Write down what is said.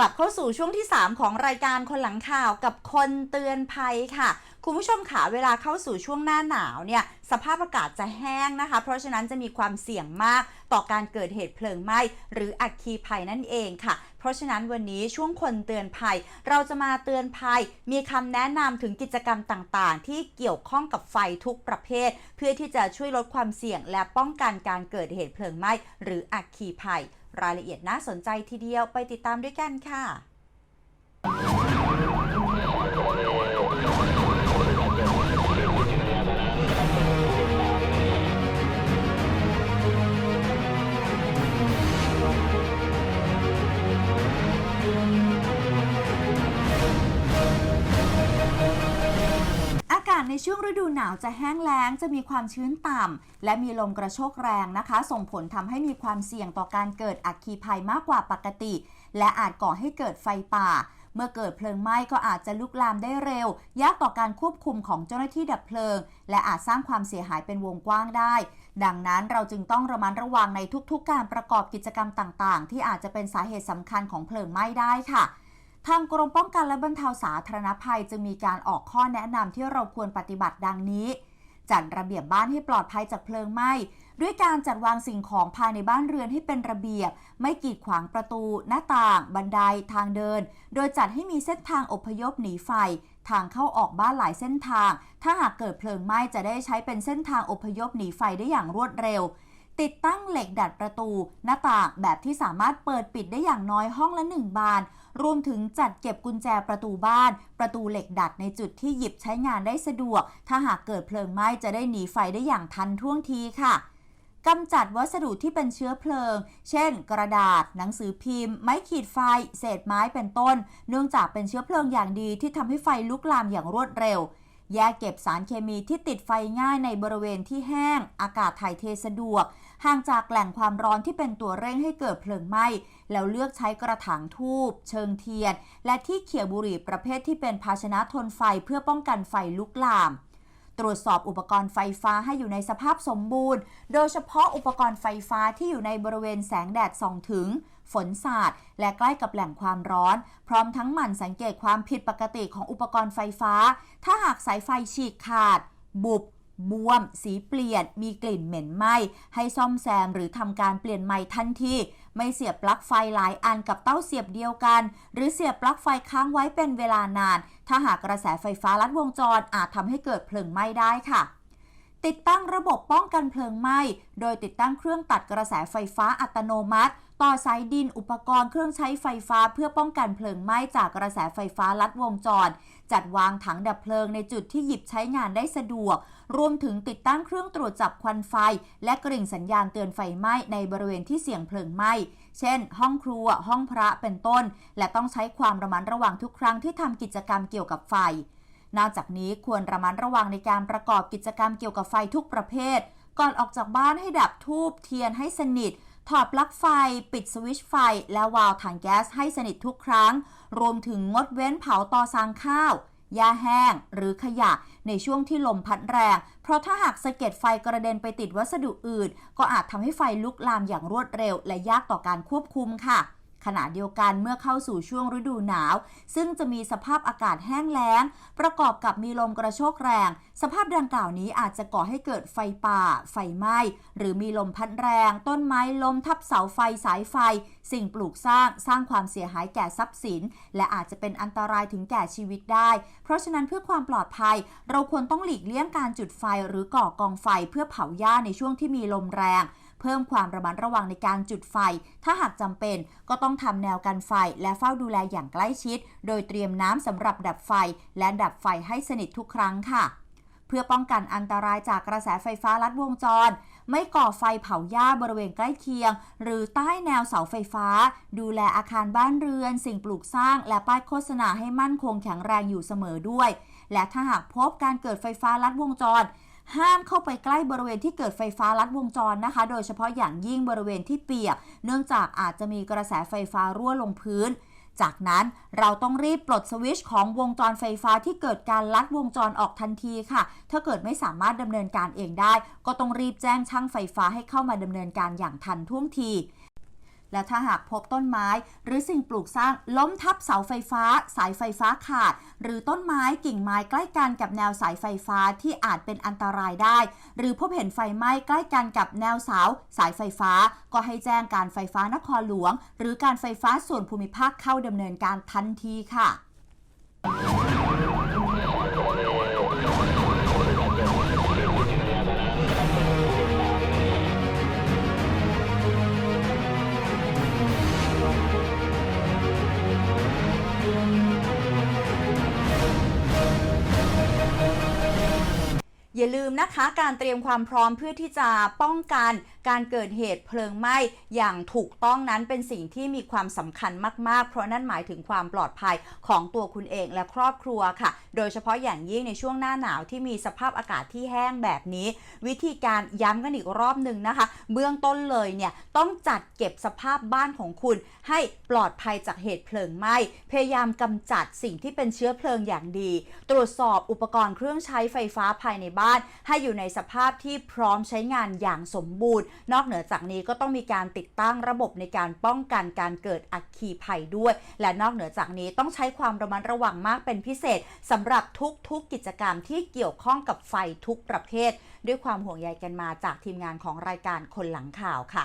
กลับเข้าสู่ช่วงที่ 3 ของรายการคนหลังข่าวกับคนเตือนภัยค่ะ คุณผู้ชมค่ะเวลาเข้าสู่ช่วงหน้าหนาวเนี่ยสภาพอากาศจะแห้งนะคะ เพราะฉะนั้นจะมีความเสี่ยงมากต่อการเกิดเหตุเพลิงไหม้หรืออัคคีภัยนั่นเองค่ะ เพราะฉะนั้นวันนี้ช่วงคนเตือนภัย เราจะมาเตือนภัย มีคำแนะนำถึงกิจกรรมต่างๆ ที่เกี่ยวข้องกับไฟทุกประเภท เพื่อที่จะช่วยลดความเสี่ยงและป้องกันการเกิดเหตุเพลิงไหม้หรืออัคคีภัย รายละเอียดน่าสนใจทีเดียวไปติดตามด้วยกันค่ะ ช่วงฤดูหนาวจะแห้งแล้งจะมีความชื้นต่ำ และมีลมกระโชกแรงนะคะ ส่งผลทำให้มีความเสี่ยงต่อการเกิดอัคคีภัยมากกว่าปกติ และอาจก่อให้เกิดไฟป่า เมื่อเกิดเพลิงไหม้ก็อาจจะลุกลามได้เร็ว ยากต่อการควบคุมของเจ้าหน้าที่ดับเพลิง และอาจสร้างความเสียหายเป็นวงกว้างได้ ดังนั้นเราจึงต้องระมัดระวังในทุกๆการประกอบกิจกรรมต่างๆ ที่อาจจะเป็นสาเหตุสำคัญของเพลิงไหม้ได้ค่ะ ทางกรมป้องกันและบรรเทาสาธารณภัย จึงมีการออกข้อแนะนำที่เราควรปฏิบัติดังนี้ จัดระเบียบบ้านให้ปลอดภัยจากเพลิงไหม้ด้วยการจัดวางสิ่งของภายในบ้านเรือนให้เป็นระเบียบ ไม่กีดขวางประตู หน้าต่าง บันไดทางเดิน โดยจัดให้มีเส้นทางอพยพหนีไฟ ทางเข้าออกบ้านหลายเส้นทาง ถ้าหากเกิดเพลิงไหม้จะได้ใช้เป็นเส้นทางอพยพหนีไฟได้อย่างรวดเร็ว ติดตั้งเหล็กดัดประตู หน้าต่างแบบที่สามารถเปิดปิดได้อย่างน้อยห้องละหนึ่งบาน รวมถึงจัดเก็บกุญแจประตูบ้าน ประตูเหล็กดัดในจุดที่หยิบใช้งานได้สะดวก ถ้าหากเกิดเพลิงไหม้จะได้หนีไฟได้อย่างทันท่วงทีค่ะกำจัดวัสดุที่เป็นเชื้อเพลิง เช่น กระดาษ หนังสือพิมพ์ ไม้ขีดไฟ เศษไม้เป็นต้น เนื่องจากเป็นเชื้อเพลิงอย่างดีที่ทำให้ไฟลุกลามอย่างรวดเร็ว แยกเก็บสารเคมีที่ติดไฟง่ายในบริเวณที่แห้ง อากาศถ่ายเทสะดวก ห่างจากแหล่งความร้อนที่เป็นตัวเร่งให้เกิดเพลิงไหม้ แล้วเลือกใช้กระถางทูบ เชิงเทียน และที่เขี่ยบุหรี่ประเภทที่เป็นภาชนะทนไฟเพื่อป้องกันไฟลุกลามตรวจสอบอุปกรณ์ไฟฟ้าให้อยู่ในสภาพสมบูรณ์ โดยเฉพาะอุปกรณ์ไฟฟ้าที่อยู่ในบริเวณแสงแดดส่องถึง ฝนสาด และใกล้กับแหล่งความร้อน พร้อมทั้งหมั่นสังเกตความผิดปกติของอุปกรณ์ไฟฟ้า ถ้าหากสายไฟฉีกขาด บุบบวม สีเปลี่ยน มีกลิ่นเหม็นไหม้ ให้ซ่อมแซมหรือทำการเปลี่ยนใหม่ทันที ไม่เสียบปลั๊กไฟหลายอันกับเต้าเสียบเดียวกัน หรือเสียบปลั๊กไฟค้างไว้เป็นเวลานาน ถ้าหากกระแสไฟฟ้าลัดวงจรอาจทำให้เกิดเพลิงไหม้ได้ค่ะ ติดตั้งระบบป้องกันเพลิงไหม้ โดยติดตั้งเครื่องตัดกระแสไฟฟ้าอัตโนมัติ ต่อสายดินอุปกรณ์เครื่องใช้ไฟฟ้าเพื่อป้องกันเพลิงไหม้จากกระแสไฟฟ้าลัดวงจร จัดวางถังดับเพลิงในจุดที่หยิบใช้งานได้สะดวก รวมถึงติดตั้งเครื่องตรวจจับควันไฟ และกริ่งสัญญาณเตือนไฟไหม้ในบริเวณที่เสี่ยงเพลิงไหม้ เช่น ห้องครัว ห้องพระเป็นต้น และต้องใช้ความระมัดระวังทุกครั้งที่ทำกิจกรรมเกี่ยวกับไฟนอกจากนี้ควรระมัดระวังในการประกอบกิจกรรมเกี่ยวกับไฟทุกประเภท ก่อนออกจากบ้านให้ดับทูบเทียนให้สนิท ถอดปลั๊กไฟ ปิดสวิตช์ไฟ และวาล์วถังแก๊สให้สนิททุกครั้ง รวมถึงงดเว้นเผาตอซางข้าวหญ้าแห้ง หรือขยะในช่วงที่ลมพัดแรง เพราะถ้าหากสะเก็ดไฟกระเด็นไปติดวัสดุอื่น ก็อาจทำให้ไฟลุกลามอย่างรวดเร็ว และยากต่อการควบคุมค่ะ ขณะเดียวกันเมื่อเข้าสู่ช่วงฤดูหนาว ซึ่งจะมีสภาพอากาศแห้งแล้ง ประกอบกับมีลมกระโชกแรง สภาพดังกล่าวนี้อาจจะก่อให้เกิดไฟป่า ไฟไหม้ หรือมีลมพัดแรง ต้นไม้ล้มทับเสาไฟสายไฟ สิ่งปลูกสร้างสร้างความเสียหายแก่ทรัพย์สิน และอาจจะเป็นอันตรายถึงแก่ชีวิตได้ เพราะฉะนั้นเพื่อความปลอดภัย เราควรต้องหลีกเลี่ยงการจุดไฟหรือก่อกองไฟเพื่อเผาหญ้าในช่วงที่มีลมแรง เพิ่มความระมัดระวังในการจุดไฟ ถ้าหากจำเป็นก็ต้องทำแนวกันไฟและเฝ้าดูแลอย่างใกล้ชิด โดยเตรียมน้ำสำหรับดับไฟ และดับไฟให้สนิททุกครั้งค่ะ เพื่อป้องกันอันตรายจากกระแสไฟฟ้าลัดวงจรไม่ก่อไฟเผาหญ้าบริเวณใกล้เคียง หรือใต้แนวเสาไฟฟ้า ดูแลอาคารบ้านเรือน สิ่งปลูกสร้าง และป้ายโฆษณาให้มั่นคงแข็งแรงอยู่เสมอด้วย และถ้าหากพบการเกิดไฟฟ้าลัดวงจร ห้ามเข้าไปใกล้บริเวณที่เกิดไฟฟ้าลัดวงจรนะคะ โดยเฉพาะอย่างยิ่งบริเวณที่เปียก เนื่องจากอาจจะมีกระแสไฟฟ้ารั่วลงพื้น จากนั้นเราต้องรีบปลดสวิตช์ของวงจรไฟฟ้าที่เกิดการลัดวงจรออกทันทีค่ะ ถ้าเกิดไม่สามารถดำเนินการเองได้ ก็ต้องรีบแจ้งช่างไฟฟ้าให้เข้ามาดำเนินการอย่างทันท่วงที และถ้าหากพบต้นไม้ หรือสิ่งปลูกสร้างล้มทับเสาไฟฟ้า สายไฟฟ้าขาด หรือต้นไม้กิ่งไม้ใกล้กันกับแนวสายไฟฟ้าที่อาจเป็นอันตรายได้ หรือพบเห็นไฟไหม้ใกล้กันกับแนวเสาสายไฟฟ้า ก็ให้แจ้งการไฟฟ้านครหลวง หรือการไฟฟ้าส่วนภูมิภาคเข้าดำเนินการทันทีค่ะ อย่าลืมนะคะการเตรียมความพร้อมเพื่อที่จะป้องกันการเกิดเหตุเพลิงไหม้อย่างถูกต้องนั้นเป็นสิ่งที่มีความสำคัญมากๆ เพราะนั่นหมายถึงความปลอดภัยของตัวคุณเองและครอบครัวค่ะ โดยเฉพาะอย่างยิ่งในช่วงหน้าหนาวที่มีสภาพอากาศที่แห้งแบบนี้ วิธีการย้ำกันอีกรอบหนึ่งนะคะ เบื้องต้นเลยเนี่ยต้องจัดเก็บสภาพบ้านของคุณ ให้ปลอดภัยจากเหตุเพลิงไหม้พยายามกำจัดสิ่งที่เป็นเชื้อเพลิงอย่างดี ตรวจสอบอุปกรณ์เครื่องใช้ไฟฟ้าภายในบ้านให้อยู่ในสภาพที่พร้อมใช้งานอย่างสมบูรณ์ นอกเหนือจากนี้ก็ต้องมีการติดตั้งระบบในการป้องกันการเกิดอัคคีภัยด้วย และนอกเหนือจากนี้ต้องใช้ความระมัดระวังมากเป็นพิเศษสำหรับทุกๆกิจกรรมที่เกี่ยวข้องกับไฟทุกประเภท ด้วยความห่วงใยกันมาจากทีมงานของรายการคนหลังข่าวค่ะ